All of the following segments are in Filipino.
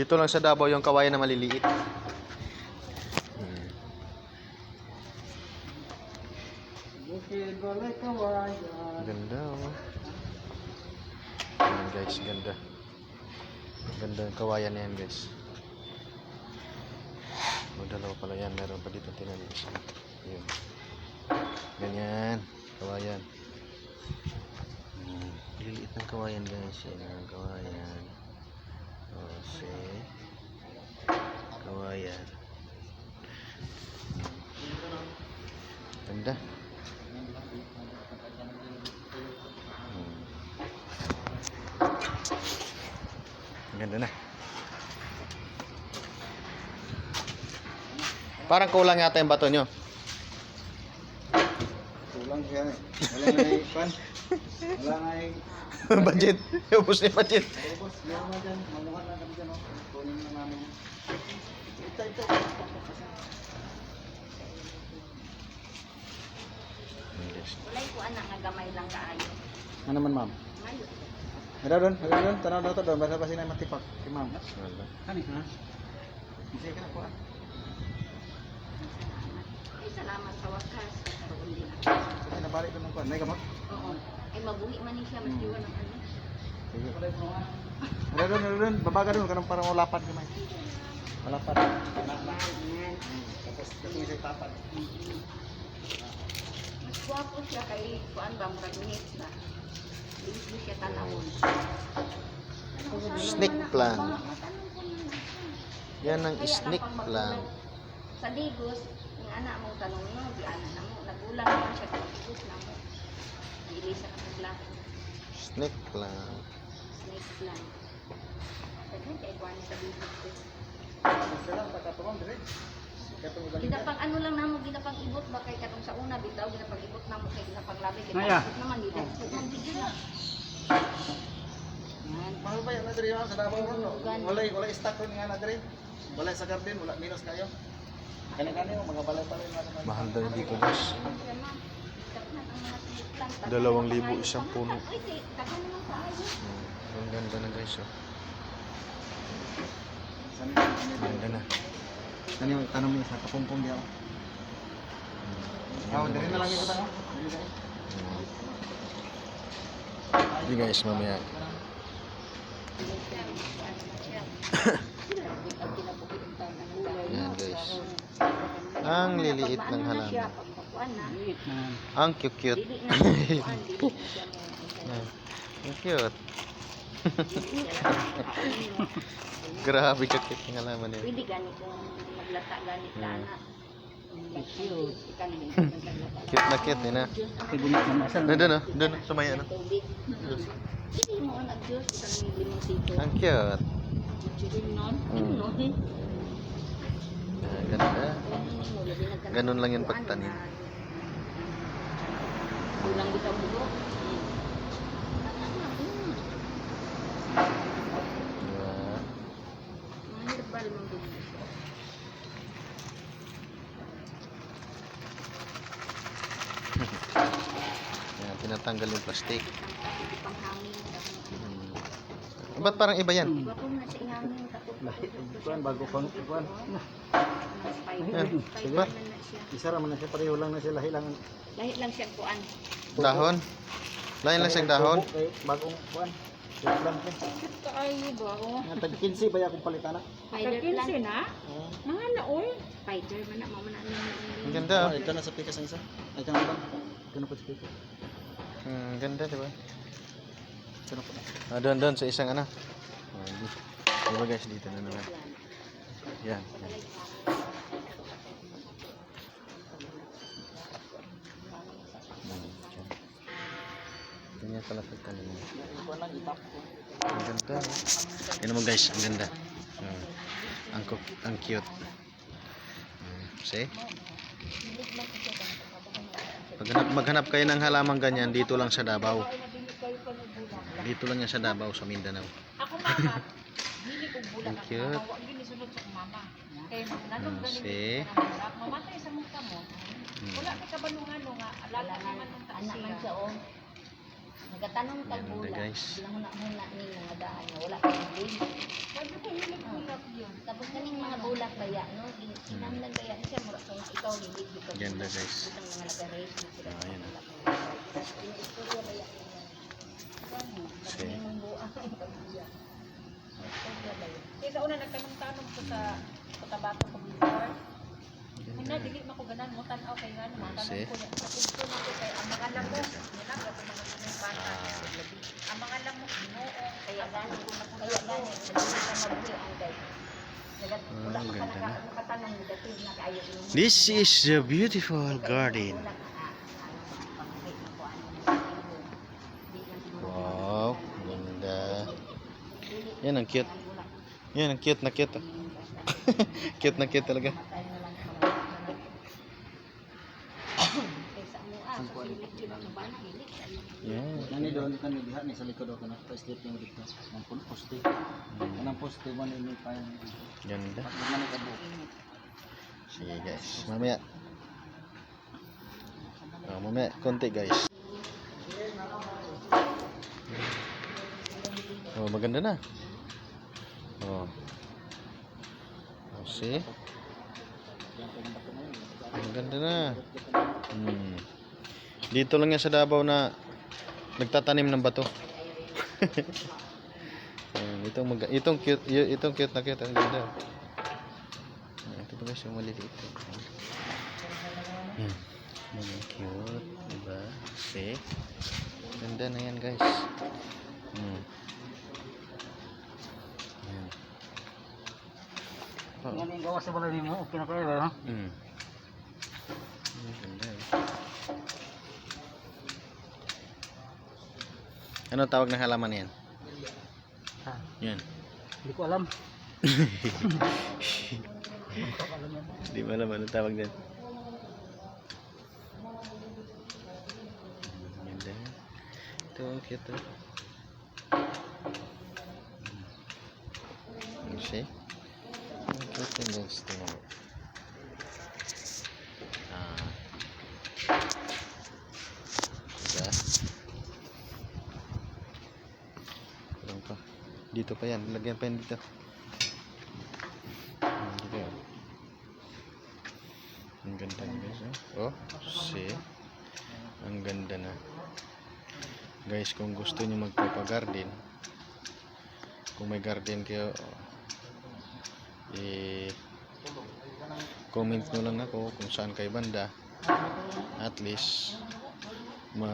Dito lang sa Davao yung kawayan na maliliit. Ganda oh. Ayan guys, ganda. Ganda yung kawayan na yan guys. O, dalawa pala yan. Meron pa dito tinanin isa. Yun. Ganyan. Kawayan. Hmm. Liliit ng kawayan guys. Yan ang kawayan. O, see. Kawayan. Ganda. Hmm. Ganda na. Parang kulang yata yung bato nyo. Kulang siya eh. Wala na yung pan. Wala na yung... budget. Ubus yung budget. Tapos, meron na dyan. Mamuhat na kami dyan. oh. Kunin na namin. Ito, ito. Walay ko anak nga gamay lang kaayo. Ano naman ma'am? Mayo. Ada doon, ada doon, tanaw daw to doon, basta pa sila matipak. Si ma'am. Kani ha? Hindi ka na po ah. Salamat sa wakas. Karoon din ako. Kasi nabalik doon ng kuwan. May gamot? Oo. Ay mabuhi man ni siya mas diwa ng ano. Sige. Ada doon. Babaga kanang parang ulapan kamay. Ulapan. Tapos, kasi may sa tapat. Mas gwapo siya kay kuan ba murag minutes na. Hindi siya tanawon. Snake plant. Ko. Yan ang snake plant. Sa digos, yung anak mong tanong no, di anak na mo. Nagulang naman siya digos na mo. Dili sa kapaglaki. Snake plant. Snake plant. Daghan kay kuan sa digos ko. Lang, Ginapang ano lang namo ginapang ibot ba kay katong sa una bitaw ginapang ibot namo kay ginapang labi kay Naya. naman dito. Kung video na. Mahal ba yan na dire ma'am, sa Davao ron, no? Walay, walay stock ron nga na dire. Walay sa garden, wala minus kayo. Mahal daw dito guys. Dalawang ang libo isang puno. Hmm. Ang ganda na guys oh. Ang Ganda na. Ano yung tanong niya sa kapumpong diya? Hmm. Ah, dire na lang yung tanong. Hindi guys, mamaya. Yan guys. Ang liliit ng halaman. Ang cute-cute. Ang cute. Grabe ka cute ng halaman nila. Pwede gani kung maglata gani ka Hmm. na. Cute. Cute na cute, yun na. Tibunit naman. Saan? Doon, doon, oh. doon, sumaya mo ang cute. Nun? Ah, ganda. Ganun lang yung pagtanim. Kulang kita bulo. Diba? Yan, tinatanggal yung plastic. Hmm. Ba't parang iba yan? Iba po na sa ihangin. Bago pang kuan. Yan, Spider diba? man na siya. Isa ra man na siya pareho lang na siya lahi lang. Lahit lang siya kuan. Dahon? Lain lang siyang dahon? Kay bagong kuan. Yung plant eh. Kaayo ba? Tag 15 ba ya akong palitan na? Spider plant. na? Oo. Mga naoy. Spider man na. Mama na. Ang ganda Ah, oh. ito na sa pikas ang isa. Ay kang ba? Ito na po sa pikas. Hmm, ganda diba? Ito na po. Ah, doon, doon, sa isang ano. Ah, di- diba guys, dito na naman. Yan. yan. Ganyan pala pagtanim mo. Ang ganda. Yan mo guys, ang ganda. Hmm. Ang, cu- ang cute. Hmm, see? Maghanap, maghanap kayo ng halaman ganyan dito lang sa Davao. Dito lang yan sa Davao, sa Mindanao. Ako mama, dili ko bulak Ang cute. Mama, wag gini sunod sa mama. Kay nung Hmm, nanong galing see? mamatay sa kamo. Hmm. Wala ka kabalungan nga, alala naman ng Anak man siya oh. Nagatanong kag Yan, bula. guys. Bilang huna huna ni mga daan na wala kang big. Ko, ko yun. Tapos kaning mga bulak baya, no? Kinamlan baya na siya, mura kung ikaw hindi dito. Ganda, guys. Itong mga lagares na sila. Ah, baya. Ano, ang. Istorya baya. Kaya sa una nagtanong-tanong ko sa Cotabato Computer. Una, dili man ko ganan mo tanaw kay ngano mga Si. tanong ko niya. Sa gusto na ko kay ang mga lamo, nila ko mga mga bata. Ang mga lamo Ginoo Kaya gani, kaya ang Ah, ganda na. naka- nakatanong, dating nakaayo yung This is the beautiful garden. Ah, ko, Wow, ganda. Yan ang cute. Yan ang cute na cute. cute na cute talaga. Matay na lang sa mga anak. Kaysa mo, ah, sa silik yun ang bana, hilik sa iyo. Nani doon kan diha ni sa likod ako na pa-step yung dito. Nang pun poste. Kanang poste mo ni pa yung Ganda. Pag man ikabo. Sige guys. Mamaya. Oh, mamaya. Konti guys. Oh, maganda na. Oh. Oh, see? Maganda na. Hmm. Dito lang yan sa Davao na nagtatanim ng bato. Ayan, itong mag itong cute itong cute na cute ang ganda. Ah, Ito guys yung maliliit. Yan. Mga cute, diba? See? Ganda na yan guys. Hmm. Yan. Oh. Ngani ang gawas sa balay okay na kayo ha. Hmm. Ganda eh. Ano tawag ng halaman yan? Ha, Yan. hindi ko alam. Di ba alam ano tawag? Ganda. Ito, ang cute. Hmm. See? Yung guys. Tingnan mo. Ah. Diba? Kulang pa. Dito pa yan. Lagyan pa yan dito. Dito yan. Ang ganda na guys. Oh, oh see? Ang ganda na. Guys, kung gusto niyo magpapa-garden, kung may garden kayo, eh, comment nyo lang ako kung saan kayo banda. At least, ma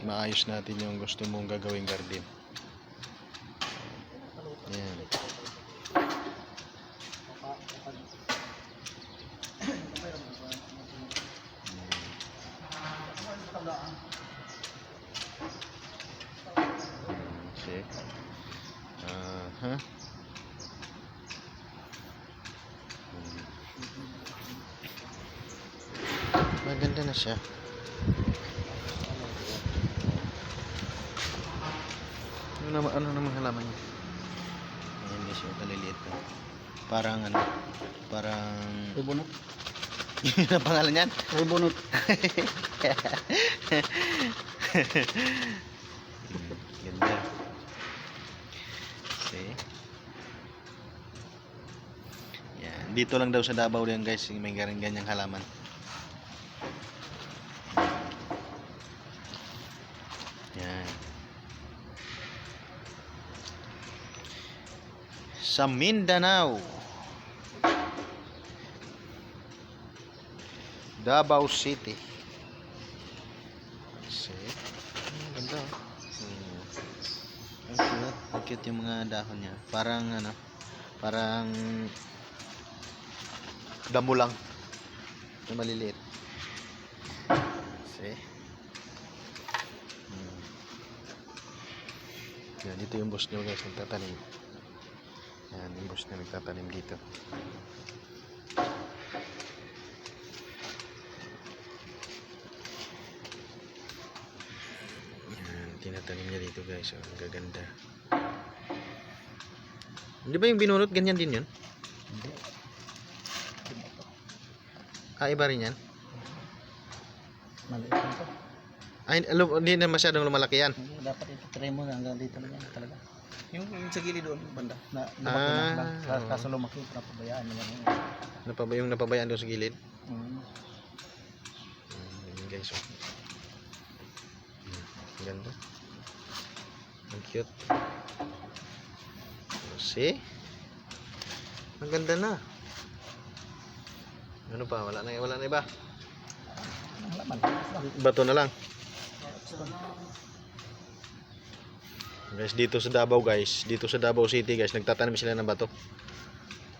maayos natin yung gusto mong gagawing garden. Yan. Okay. Aha. Hmm. Maganda na siya. Ano naman, ano naman halaman niya? Guys, yung kaliliit na. Parang ano, parang... Ribunot. Yun ang pangalan niyan? Ribunot. Hmm, Ganda. See? Yan. Dito lang daw sa Davao yan guys, may ganyan ganyang halaman. Yan. Sa Mindanao. Davao City. See? Ang ganda. Hmm. Ang cute. Ang cute yung mga dahon niya. Parang ano, parang damo lang. Na maliliit. See? Hmm. Yan, dito yung boss niyo guys, nagtatanim. Yan, yung boss niya nagtatanim dito. Yan, tinatanim niya dito guys. Oh, ang gaganda. Di ba yung binunot ganyan din yun? Hindi. Ah, iba rin yan? Maliit lang to. Ay, hindi na masyadong lumalaki yan. Dapat ito try mo hanggang dito lang yan talaga. Yung, yung sa gilid doon, banda. Na, Ah, lumaki na lang. Kaso- oo. Kaso lumaki, napabayaan naman. yun. Napaba yung napabayaan doon sa gilid. Mm. Mm, yun guys. Oh. Mm, Ganda. Ang cute. Oh, see? Ang ganda na. Ano pa? Wala na, wala na iba. Ang halaman. Bato na lang. Guys, dito sa Davao guys, dito sa Davao City guys, nagtatanim sila ng bato.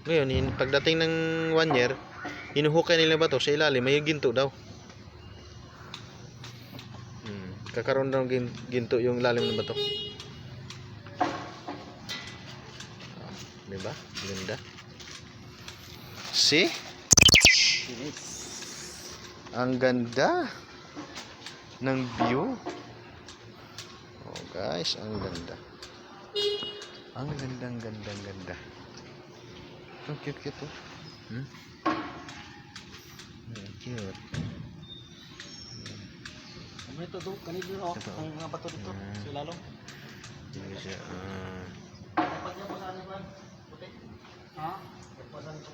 Ngayon, in, pagdating ng one year, hinuhukay nila bato sa ilalim, may ginto daw. Hmm, kakaroon daw ginto yung lalim ng bato. Ah, diba? Ganda. See? Ang ganda ng view. Guys, ang ganda. Ang ganda, ang ganda, ang. Ang cute cute oh. Hmm? Ang cute. Ano ito do? Kanino no? Ito. Ang mga bato dito. Mm. Sa lalong. Hindi siya, ah, Dapat niya pa saan ba? Puti. Ha? Pa saan ito?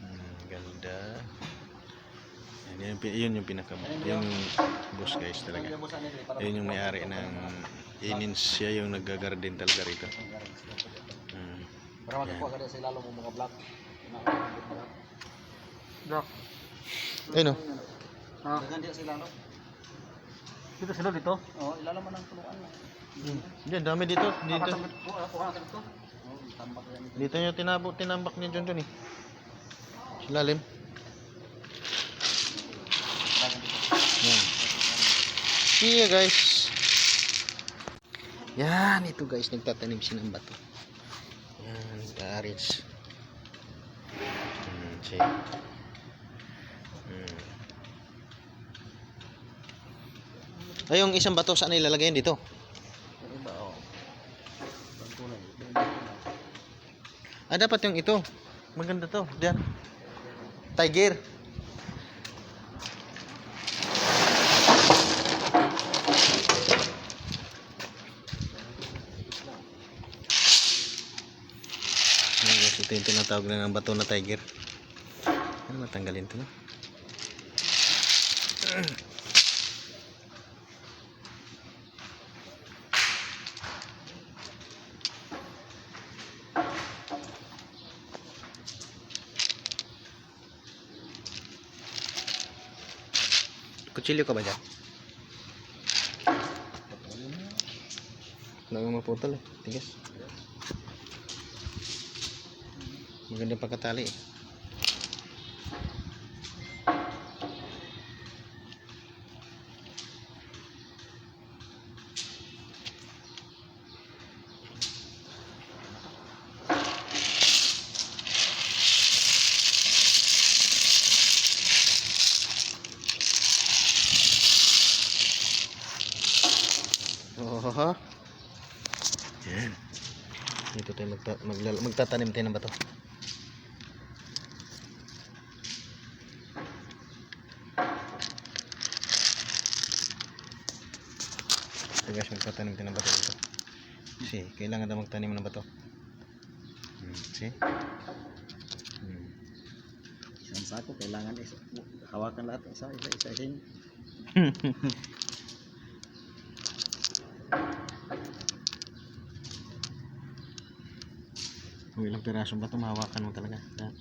hmm, ganda. Yan, yun, yun yung pinaka yun yung boss guys talaga. Yun yung may-ari ng Inins siya yung nag-garden talaga rito. Hmm. Para makakuha ka sa lalong mo mga black. Black. Ayun oh. Ha? Dagan diya sa lalong. Dito sila dito? Oo, ilalam mo ng tuluan lang. Hmm. Yan, dami dito. Dito. Ka dito. Oo, tambak yan. Dito nyo tinabo, tinambak ni John John eh. Lalim. See guys. Yan, ito guys, nagtatanim siya ng bato. Yan, the-orange. Hmm, see. Hmm. Ay, yung isang bato, saan ilalagay dito? Ah, dapat yung ito. Maganda to. Diyan. Tiger. Ayan guys, ito yung tinatawag na ng bato na tiger. Ano matanggalin to no? Kutsilyo ka ba dyan? Nga maputol eh. Tigas. Maganda pagkatali eh. Oh, ha? Yan. Dito tayo magta magtatanim tayo ng bato. Guys, magtatanim tayo ng bato dito. Kasi, kailangan daw magtanim ng bato. Hmm, see? Hmm. Isang sako, kailangan isa. Hawakan lahat. Isa, isa, isa. Hing. Kung ilang pirasong bato, mahawakan mo talaga. Lahat.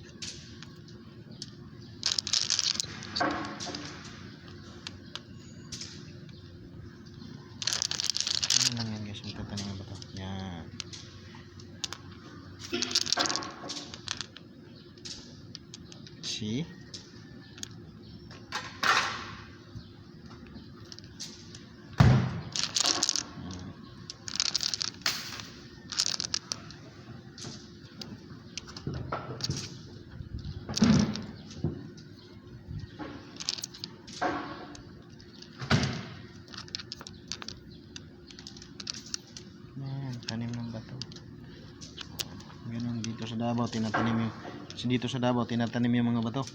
Davao tinatanim yung kasi dito sa Davao tinatanim yung mga bato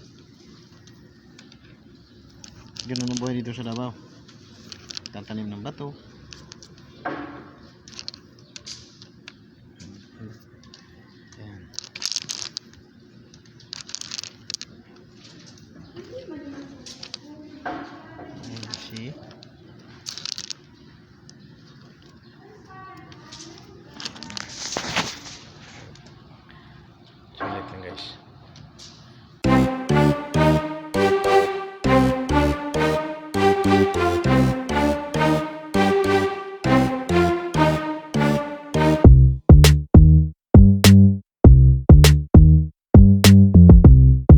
ganun ang buhay dito sa Davao tatanim ng bato Ayan. Ayan, see?